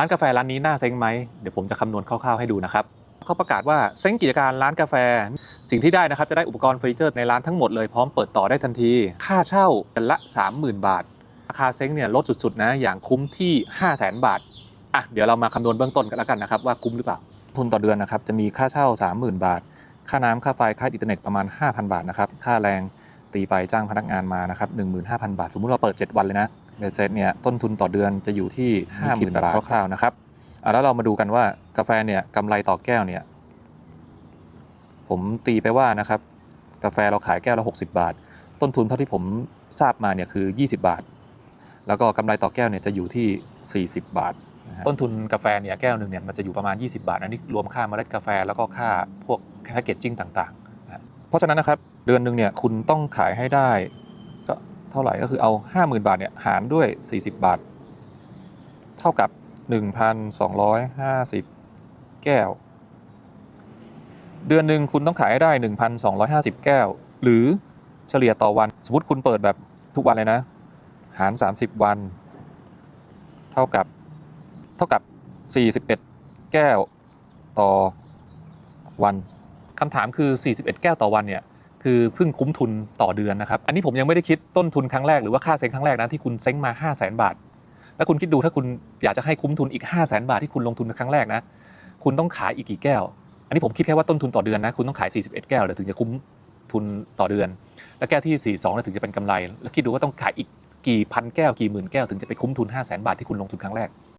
ร้านกาแฟร้านนี้น่าเซ้งไหมเดี๋ยวผมจะคำนวณคร่าวๆให้ดูนะครับเขาประกาศว่าเซ้งกิจการร้านกาแฟ สิ่งที่ได้นะครับจะได้อุปกรณ์เฟอร์นิเจอร์ในร้านทั้งหมดเลยพร้อมเปิดต่อได้ทันที ค่าเช่าเดือนละ 30,000 บาท ราคาเซ้งเนี่ยลดสุดๆนะอย่างคุ้มที่ 5 0 0 0 0 0 บาทอะเดี๋ยวเรามาคำนวณเบื้องต้นกันแล้วกันนะครับว่าคุ้มหรือเปล่าทุนต่อเดือนนะครับจะมีค่าเช่า 30,000 บาท ค่าน้ำค่าไฟค่าอินเทอร์เน็ตประมาณ 5,000 บาทนะครับค่าแรงตีไปจ้างพนักงานมานะครับ15,000 บาท สมมุติเราเปิด 7 วันเลยนะ เบสเซ็ตเนี่ยต้นทุนต่อเดือนจะอยู่ที่50,000บาทคร่าวๆนะครับอะแล้วเรามาดูกันว่ากาแฟเนี่ยกำไรต่อแก้วเนี่ย ผมตีไปว่านะครับ กาแฟเราขายแก้วละ 60 บาท ต้นทุนเท่าที่ผมทราบมาเนี่ยคือ 20 บาท แล้วก็กำไรต่อแก้วเนี่ยจะอยู่ที่ 40 บาทนะฮะต้นทุนกาแฟเนี่ยแก้วหนึ่งเนี่ยมันจะอยู่ประมาณ 20 บาท อันนี้รวมค่าเมล็ดกาแฟแล้วก็ค่าพวกแพคเกจจิ้งต่างๆนะฮะเพราะฉะนั้นนะครับเดือนหนึ่งเนี่ยคุณต้องขายให้ได้ก็ เท่าไหร่ก็คือเอา 50,000 บาทเนี่ยหารด้วย 40 บาท เท่ากับ 1,250 แก้ว เดือนหนึ่งคุณต้องขายให้ได้ 1,250 แก้ว หรือเฉลี่ยต่อวัน สมมติคุณเปิดแบบทุกวันเลยนะ หาร 30 วัน เท่ากับ เท่ากับ 41 แก้วต่อวันคำถามคือ 41 แก้วต่อวันเนี่ย คือเพิ่งคุ้มทุนต่อเดือนนะครับ อันนี้ผมยังไม่ได้คิดต้นทุนครั้งแรกหรือว่าค่าเซ้งครั้งแรกนะที่คุณเซ้งมา 5 0 0 0 0 0บาท แล้วคุณคิดดูถ้าคุณอยากจะให้คุ้มทุนอีก 5 0 0 0 0 0บาทที่คุณลงทุนครั้งแรกนะ คุณต้องขายอีกกี่แก้ว อันนี้ผมคิดแค่ว่าต้นทุนต่อเดือนนะ คุณต้องขาย 41 แก้วเดี๋ยวถึงจะคุ้มทุนต่อเดือน แล้วแก้วที่ 42เนี่ยถึงจะเป็นกำไร แล้วคิดดูว่าต้องขายอีกกี่พันแก้วกี่หมื่นแก้วถึงจะไปคุ้มทุน 5 0 0 0 0 0บาทที่คุณลงทุนครั้งแรก